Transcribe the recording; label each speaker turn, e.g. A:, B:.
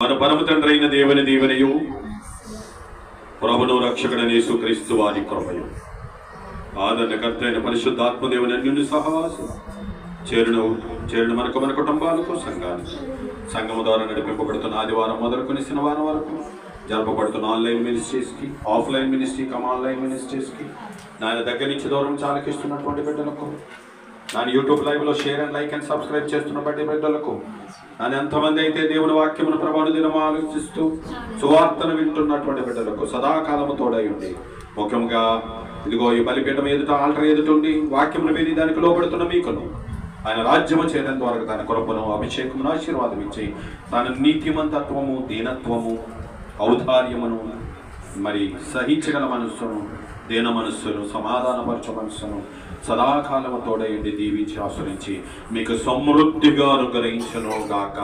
A: మన పరమ తండ్రి అయిన దేవుని దీవెనయు ప్రభును రక్షకుడని యేసుక్రీస్తు వారి కృపయు. ఆదరణకర్త అయిన పరిశుద్ధాత్మ దేవుని అన్యుని సహవాసం చేరును చేరును మనకు మన కుటుంబాలకు సంఘానికి. సంఘము ద్వారా నడిపింపబడుతున్న ఆదివారం మొదలుకొని శనివారం వరకు జరపబడుతున్న ఆన్లైన్ మినిస్ట్రీస్కి ఆఫ్లైన్ మినిస్ట్రీ కమ్ ఆన్లైన్ మినిస్ట్రీస్కి నాయన దగ్గర నుంచి దూరం చాలకిస్తున్నటువంటి బిడ్డలకు నా యూట్యూబ్ లైవ్లో share and like and subscribe చేస్తున్న బట్టి బిడ్డలకు నన్ను ఎంతమంది అయితే దేవుని వాక్యమును ప్రభావం దినం ఆలోచిస్తూ సువార్తను వింటున్నటువంటి బిడ్డలకు సదాకాలము తోడై ముఖ్యంగా ఇదిగో ఈ బలిపీఠం ఎదుట ఆల్టర్ ఎదుటండి వాక్యమును విని దానికి లోపడుతున్న మీకును. ఆయన రాజ్యము చేయడం ద్వారా తన కృపను అభిషేకమును ఆశీర్వాదం ఇచ్చి తన నీతిమంతత్వము దీనత్వము ఔదార్యమును మరి సహించగల మనస్సును దీన మనస్సును సమాధానపరచ మనస్సును సదాకాలము తోడయండి దీవించి ఆశ్రయించి మీకు సమృద్ధిగా అనుగ్రహించను గాక.